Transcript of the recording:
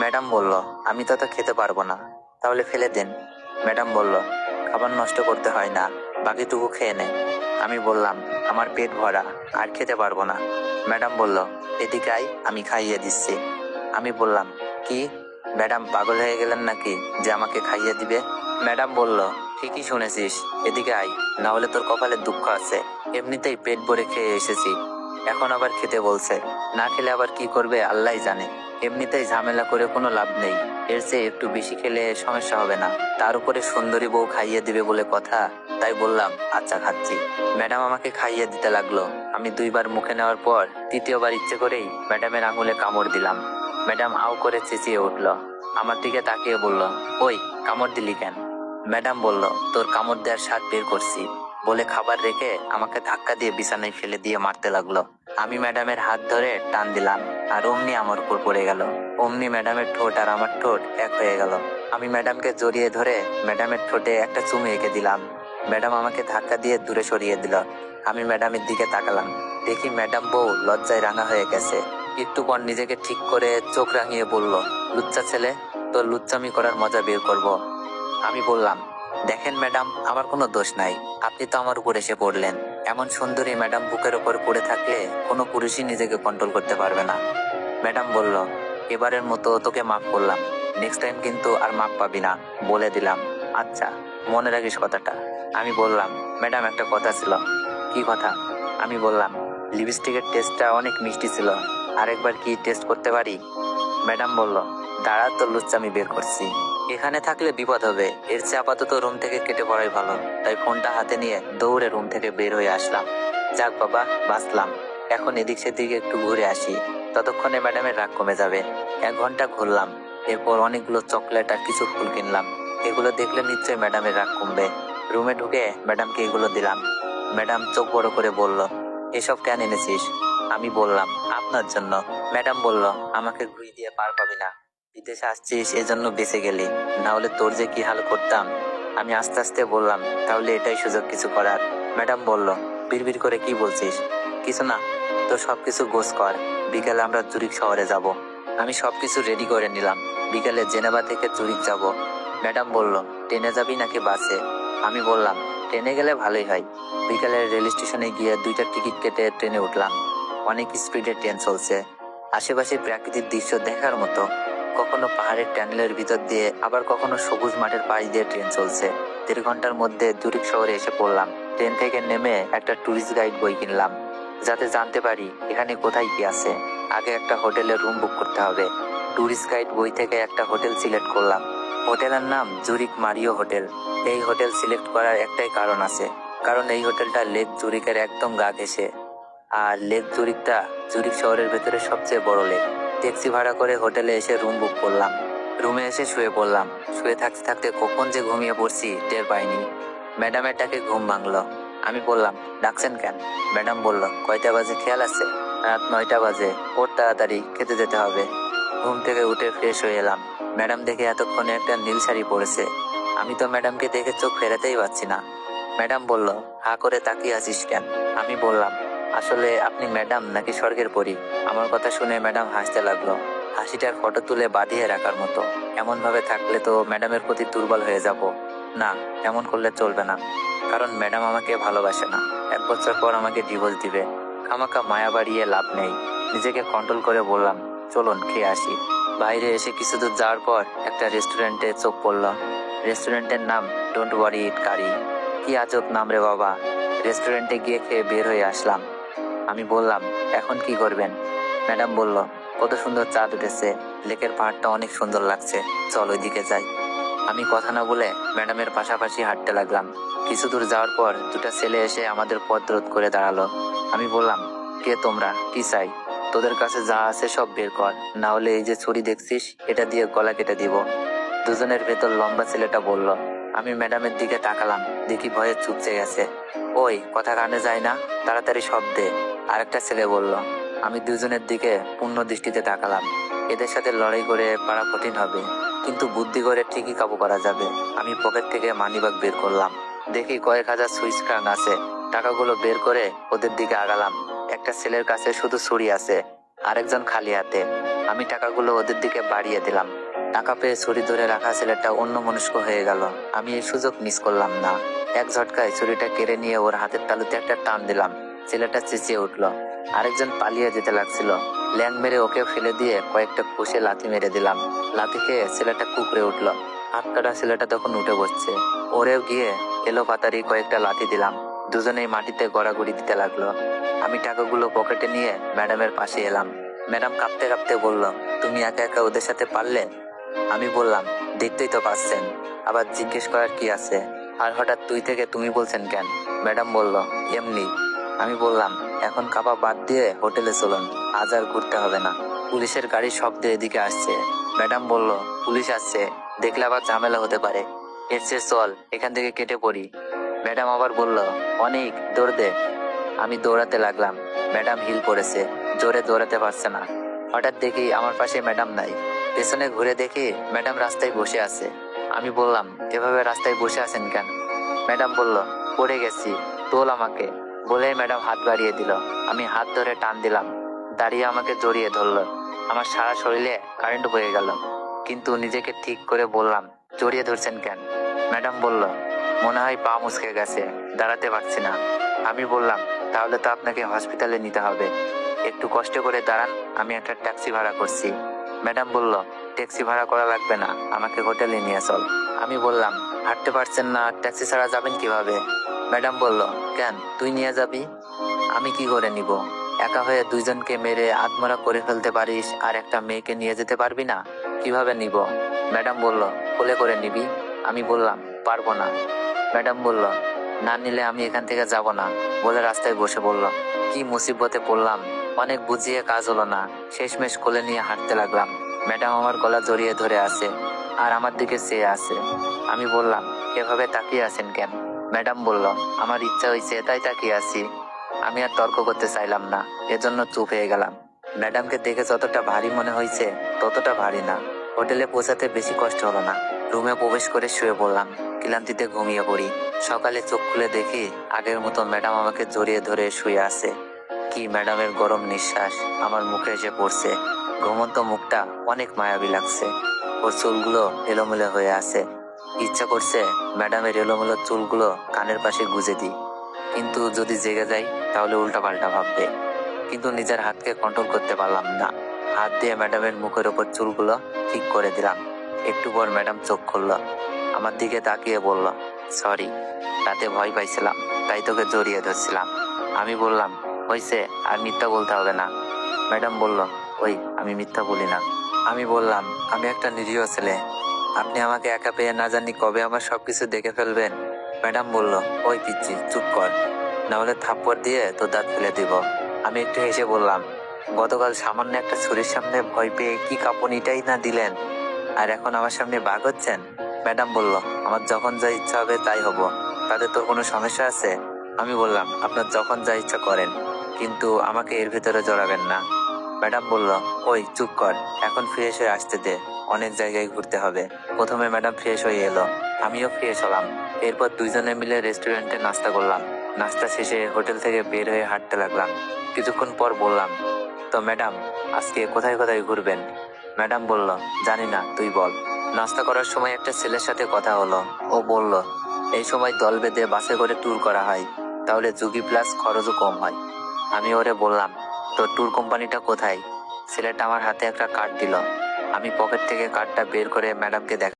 Madam বলল, আমি তো তো খেতে পারব না। তাহলে ফেলে দেন। ম্যাডাম বলল, খাবার নষ্ট করতে হয় না, বাকিটুকু খেয়ে নে। আমি বললাম, আমার পেট ভরা, আর খেতে পারব না। ম্যাডাম বলল, এদিকে আই আমি খাইয়ে দিচ্ছি। আমি বললাম, কি? ম্যাডাম পাগল হয়ে গেলেন নাকি যে আমাকে খাইয়ে দিবে? ম্যাডাম বলল, ঠিকই শুনেছিস, এদিকে আই না হলে তোর কপালে দুঃখ আছে। এমনিতেই পেট ভরে খেয়ে এসেছি। এখন আবার খেতে বলছে। না খেলে আবার কি করবে আল্লাহ জানে। এমনিতেই ঝামেলা করে কোনো লাভ নেই। এর চেয়ে একটু বেশি খেলে সমস্যা হবে না। তার উপরে সুন্দরী বউ খাইয়ে দিবে বলে কথা, তাই বললাম আচ্ছা খাচ্ছি। ম্যাডাম আমাকে খাইয়ে দিতে লাগল। আমি দুইবার মুখে নেওয়ার পর তৃতীয়বার ইচ্ছে করেই ম্যাডামের আঙুলে কামড় দিলাম। ম্যাডাম আউ করে চেঁচিয়ে উঠল। আমার দিকে তাকিয়ে বলল, ওই, কামড় দিলি কেন? ম্যাডাম বলল, তোর কামড় দেওয়ার স্বাদ বের করছি। বলে খাবার রেখে আমাকে ধাক্কা দিয়ে বিছানায় ফেলে দিয়ে মারতে লাগল। আমি ম্যাডামের হাত ধরে টান দিলাম, আর অমনি আমার উপর পড়ে গেল। অমনি ম্যাডামের ঠোঁট আর আমার ঠোঁট এক হয়ে গেল। আমি ম্যাডামকে জড়িয়ে ধরে ম্যাডামের ঠোঁটে একটা চুমু এঁকে দিলাম। ম্যাডাম আমাকে ধাক্কা দিয়ে দূরে সরিয়ে দিল। আমি ম্যাডামের দিকে তাকালাম। দেখি ম্যাডাম বউ লজ্জায় রাঙা হয়ে গেছে। একটু পর নিজেকে ঠিক করে চোখ রাঙিয়ে বলল, লুচ্চা ছেলে, তোর লুচ্চামি করার মজা বের করব। আমি বললাম, দেখেন ম্যাডাম, আমার কোনো দোষ নাই। আপনি তো আমার উপর এসে পড়লেন। এমন সুন্দরী ম্যাডাম বুকের ওপর পড়ে থাকলে কোনো পুরুষই নিজেকে কন্ট্রোল করতে পারবে না। ম্যাডাম বলল, এবারের মতো তোকে মাফ করলাম। নেক্সট টাইম কিন্তু আর মাফ পাবি না। বলে দিলাম। আচ্ছা মনে রাখিস কথাটা। আমি বললাম, ম্যাডাম, একটা কথা ছিল। কি কথা? আমি বললাম, লিপস্টিকের টেস্টটা অনেক মিষ্টি ছিল। আরেকবার কি টেস্ট করতে পারি? ম্যাডাম বলল, দাঁড়া তো লুচ্চামি বের করছি। এখানে থাকলে বিপদ হবে। এর চেয়ে আপাতত রুম থেকে কেটে পড়াই ভালো। তাই ফোনটা হাতে নিয়ে দৌড়ে রুম থেকে বের হয়ে আসলাম। যাক বাবা, বাঁচলাম। এখন এদিক সেদিকে একটু ঘুরে আসি। ততক্ষণে ম্যাডামের রাগ কমে যাবে। এক ঘণ্টা ঘুরলাম। এরপর অনেকগুলো চকলেট আর কিছু ফুল কিনলাম। এগুলো দেখলে নিশ্চয়ই ম্যাডামের রাগ কমবে। রুমে ঢুকে ম্যাডামকে এগুলো দিলাম। ম্যাডাম চোখ বড় করে বলল, এসব কেন এনেছিস? আমি বললাম, আপনার জন্য। ম্যাডাম বলল, আমাকে ঘুরি দিয়ে পার পাবি না। বিদেশে আসছিস, এজন্য বেঁচে গেলি। না হলে তোর যে কি হাল করতাম? আমি আস্তে আস্তে বললাম, তাহলে এটাই সুযোগ কিছু করার। ম্যাডাম বলল, বিড়বিড় করে কি বলছিস? কিছু না তো সবকিছু গোছ কর। বিকেলে আমরা জুরিক শহরে যাব। আমি সবকিছু রেডি করে নিলাম। বিকেলে জেনেভা থেকে জুরিক যাব। ম্যাডাম বলল, ট্রেনে যাবি নাকি বাসে? আমি বললাম, ট্রেনে গেলে ভালোই হয়। বিকালে রেল স্টেশনে গিয়ে দুইটা টিকিট কেটে ট্রেনে উঠলাম। অনেক স্পিডে ট্রেন চলছে। আশেপাশে প্রাকৃতিক দৃশ্য দেখার মতো। কখনো পাহাড়ের ট্যানেলের ভিতর দিয়ে, আবার কখনো সবুজ মাঠের পাশ দিয়ে ট্রেন চলছে। দেড় ঘণ্টার মধ্যে জুরিক শহরে এসে পড়লাম। ট্রেন থেকে নেমে একটা ট্যুরিস্ট গাইড বই কিনলাম। যাতে জানতে পারি এখানে কোথায় কি আছে। আগে একটা হোটেলে রুম বুক করতে হবে। ট্যুরিস্ট গাইড বই থেকে একটা হোটেল সিলেক্ট করলাম। হোটেলের নাম জুরিক মারিও হোটেল। এই হোটেল সিলেক্ট করার একটাই কারণ আছে। কারণ এই হোটেলটা লেক জুরিকের একদম গা ঘেসে আর লেক জুরিকটা জুরিক শহরের ভেতরে সবচেয়ে বড় লেক ট্যাক্সি ভাড়া করে হোটেলে এসে রুম বুক করলাম। রুমে এসে শুয়ে পড়লাম। শুয়ে থাকতে থাকতে কখন যে ঘুমিয়ে পড়ছি টের পাইনি। ম্যাডামের ডাকে ঘুম ভাঙলো। আমি বললাম, ডাকছেন কেন? ম্যাডাম বলল, কয়টা বাজে খেয়াল আছে? রাত নয়টা বাজে। ওর তাড়াতাড়ি খেতে যেতে হবে। ঘুম থেকে উঠে ফ্রেশ হয়ে এলাম। ম্যাডাম দেখে এতক্ষণে একটা নীল শাড়ি পরেছে। আমি তো ম্যাডামকে দেখে চোখ ফেরাতেই পারছি না। ম্যাডাম বলল, হা করে তাকিয়ে আছিস কেন? আমি বললাম আসলে আপনি ম্যাডাম নাকি স্বর্গের পরী? আমার কথা শুনে ম্যাডাম হাসতে লাগল। হাসিটার ফটো তুলে বাঁধিয়ে রাখার মতো। এমন ভাবে থাকলে তো ম্যাডামের প্রতি দুর্বল হয়ে যাব। না, এমন করলে চলবে না। কারণ ম্যাডাম আমাকে ভালোবাসে না। এক বছর পর আমাকে ডিভোর্স দিবে। আমাকে মায়া বাড়িয়ে লাভ নেই। নিজেকে কন্ট্রোল করে বললাম, চলুন, খেয়ে আসি। বাইরে এসে কিছু দূর যাওয়ার পর একটা রেস্টুরেন্টে চোখ পড়ল। রেস্টুরেন্টের নাম ডোন্ট ওয়ারি ইট কারি কি আজব নাম রে বাবা। রেস্টুরেন্টে গিয়ে খেয়ে বের হয়ে আসলাম। আমি বললাম, এখন কি করবেন? ম্যাডাম বলল, কত সুন্দর চাঁদ উঠেছে, লেকের পাহাড়টা অনেক সুন্দর লাগছে, চল ওইদিকে যাই। আমি কথা না বলে ম্যাডামের পাশাপাশি হাঁটতে লাগলাম। কিছু দূর যাওয়ার পর দুটা ছেলে এসে আমাদের পথ রোধ করে দাঁড়াল। আমি বললাম, কে তোমরা? কি চাই? তোদের কাছে যা আছে সব বের কর। না হলে এই যে ছুরি দেখছিস, এটা দিয়ে গলা কেটে দিব। দুজনের ভেতর লম্বা ছেলেটা বলল, আমি ম্যাডামের দিকে তাকালাম, দেখি ভয়ে চুপচে গেছে। ওই, কথা কানে যায় না? তাড়াতাড়ি সব দে আরেকটা ছেলে বলল, আমি দুজনের দিকে পূর্ণ দৃষ্টিতে তাকালাম। এদের সাথে লড়াই করে পারা কঠিন হবে, কিন্তু বুদ্ধি করে ঠিকই কাবু করা যাবে। আমি পকেট থেকে মানিব্যাগ বের করলাম। দেখি কয়েক হাজার সুইচ ক্রাং আছে। টাকাগুলো বের করে ওদের দিকে আগালাম। একটা ছেলের কাছে শুধু ছুরি আছে, আরেকজন খালি হাতে। আমি টাকাগুলো ওদের দিকে বাড়িয়ে দিলাম। টাকা পেয়ে ছুরি ধরে রাখা ছেলেটা অন্য মনস্ক হয়ে গেল। আমি এই সুযোগ মিস করলাম না। এক ঝটকায় ছুরিটা কেড়ে নিয়ে ওর হাতের তালুতে একটা টান দিলাম। ছেলেটা চেঁচিয়ে উঠল। আরেকজন পালিয়ে যেতে লাগছিল। ল্যাং মেরে ওকে ফেলে দিয়ে কয়েকটা কুশে লাথি মেরে দিলাম। লাথি খেয়ে ছেলেটা কুকড়ে উঠল। হাত কাটা ছেলেটা তখন উঠে বসছে। ওরেও গিয়ে এলো পাতারি কয়েকটা লাথি দিলাম। দুজনেই মাটিতে গড়াগড়ি দিতে লাগল। আমি টাকাগুলো পকেটে নিয়ে ম্যাডামের পাশে এলাম। ম্যাডাম কাঁপতে কাঁপতে বলল, তুমি একা একা ওদের সাথে পারলে? আমি বললাম, দেখতেই তো পাচ্ছেন। আবার জিজ্ঞেস করার কি আছে? আর হঠাৎ তুই থেকে তুমি বলছেন কেন? ম্যাডাম বলল, এমনি। আমি বললাম, এখন কাপা বাদ দিয়ে হোটেলে চলুন, আজ আর ঘুরতে হবে না। পুলিশের গাড়ির শব্দ এদিকে আসছে। ম্যাডাম বলল, পুলিশ আসছে, দেখলে আবার ঝামেলা হতে পারে। এর চেয়ে চল, এখান থেকে কেটে পড়ি। ম্যাডাম আবার বলল, অনেক, দৌড় দে। আমি দৌড়াতে লাগলাম। ম্যাডাম হিল পড়েছে, জোরে দৌড়াতে পারছে না। হঠাৎ দেখি আমার পাশে ম্যাডাম নাই। পেছনে ঘুরে দেখি ম্যাডাম রাস্তায় বসে আছে। আমি বললাম, এভাবে রাস্তায় বসে আছেন কেন? ম্যাডাম বলল, পড়ে গেছি, তোল আমাকে। বলে ম্যাডাম হাত বাড়িয়ে দিল। আমি হাত ধরে টান দিলাম। দাঁড়িয়ে আমাকে জড়িয়ে ধরলো। আমার সারা শরীরে কারেন্ট বয়ে গেল। কিন্তু নিজেকে ঠিক করে বললাম, জড়িয়ে ধরছেন কেন? ম্যাডাম বলল, মনে হয় পা মুচকে গেছে, দাঁড়াতে পারছি না। আমি বললাম, তাহলে তো আপনাকে হসপিটালে নিতে হবে। একটু কষ্ট করে দাঁড়ান, আমি একটা ট্যাক্সি ভাড়া করছি। ম্যাডাম বলল ট্যাক্সি ভাড়া করা লাগবে না, আমাকে হোটেলে নিয়ে চল। আমি বললাম, হাঁটতে পারছেন না ট্যাক্সি ছাড়া যাবেন কীভাবে? ম্যাডাম বলল, কেন? তুই নিয়ে যাবি? আমি কি করে নিব? একা হয়ে দুইজনকে মেরে আত্মরা করে ফেলতে পারিস আর একটা মেয়েকে নিয়ে যেতে পারবি না? কীভাবে নিব? ম্যাডাম বলল, কোলে করে নিবি। আমি বললাম, পারব না। ম্যাডাম বলল, না নিলে আমি এখান থেকে যাব না। বলে রাস্তায় বসে বলল কি মুসিবতে পড়লাম, অনেক বুঝিয়ে কাজ হলো না। শেষমেশ কোলে নিয়ে হাঁটতে লাগলাম। ম্যাডাম আমার গলা জড়িয়ে ধরে আছে আর আমার দিকে চেয়ে আছে। আমি বললাম, এভাবে তাকিয়ে আছেন কেন? ম্যাডাম বলল, আমার ইচ্ছা হয়েছে তাই তাকিয়ে আছি। আমি আর তর্ক করতে চাইলাম না। এজন্য চুপ হয়ে গেলাম। ম্যাডামকে দেখে যতটা ভারী মনে হয়েছে ততটা ভারী না। হোটেলে পৌঁছাতে বেশি কষ্ট হলো না। রুমে প্রবেশ করে শুয়ে পড়লাম। ক্লান্তিতে ঘুমিয়ে পড়ি। সকালে চোখ খুলে দেখি, আগের মতো ম্যাডাম আমাকে জড়িয়ে ধরে শুয়ে আছে। কি ম্যাডামের গরম নিঃশ্বাস। আমার মুখে এসে পড়ছে। ঘুমন্ত মুখটা অনেক মায়াবী লাগছে। ওর চুলগুলো এলোমেলো হয়ে আছে। ইচ্ছা করছে ম্যাডামের এলোমেলো চুলগুলো কানের পাশে গুজে দিই। কিন্তু যদি জেগে যাই, তাহলে উল্টা পাল্টা ভাববে। কিন্তু নিজের হাতকে কন্ট্রোল করতে পারলাম না। হাত দিয়ে ম্যাডামের মুখের ওপর চুলগুলো ঠিক করে দিলাম। একটু পর ম্যাডাম চোখ খুলল। আমার দিকে তাকিয়ে বলল, সরি রাতে ভয় পাইছিলাম। তাই তোকে জড়িয়ে ধরছিলাম। আমি বললাম হয়েছে আর মিথ্যা বলতে হবে না। ম্যাডাম বলল, ওই, আমি মিথ্যা বলি না। আমি বললাম, আমি একটা নিরীহ ছেলে। আপনি আমাকে একা পেয়ে না জানি কবে আমার সবকিছু দেখে ফেলবেন। ম্যাডাম বলল, ওই পিচ্ছি চুপ কর। না হলে থাপ্পড় দিয়ে তোর দাঁত ফেলে দিব। আমি একটু হেসে বললাম, গতকাল সামান্য একটা ছুরির সামনে ভয় পেয়ে কি কাঁপুনিটাই না দিলেন? আর এখন আমার সামনে বাঘ হচ্ছেন? ম্যাডাম বলল, আমার যখন যা ইচ্ছা হবে তাই হব। তাতে তোর কোনো সমস্যা আছে? আমি বললাম, আপনার যখন যা ইচ্ছা করেন, কিন্তু আমাকে এর ভিতরে জড়াবেন না। ম্যাডাম বলল, ওই, চুপ কর। এখন ফ্রেশ হয়ে আসতে দে। অনেক জায়গায় ঘুরতে হবে। প্রথমে ম্যাডাম ফ্রেশ হয়ে এলো। আমিও ফ্রেশ হলাম। এরপর দুইজনে মিলে রেস্টুরেন্টে নাস্তা করলাম। নাস্তা শেষে হোটেল থেকে বের হয়ে হাঁটতে লাগলাম। কিছুক্ষণ পর বললাম, তো ম্যাডাম, আজকে কোথায় কোথায় ঘুরবেন? ম্যাডাম বলল, জানি না, তুই বল। নাস্তা করার সময় একটা ছেলের সাথে কথা হলো। ও বলল, এই সময় দল বেঁধে বাসে করে ট্যুর করা হয়। তাহলে ঝুঁকি প্লাস খরচও কম হয়। আমি ওরে বললাম তো ট্যুর কোম্পানিটা কোথায়? ছেলেটা আমার হাতে একটা কার্ড দিল। আমি পকেট থেকে কার্ডটা বের করে ম্যাডামকে দেখ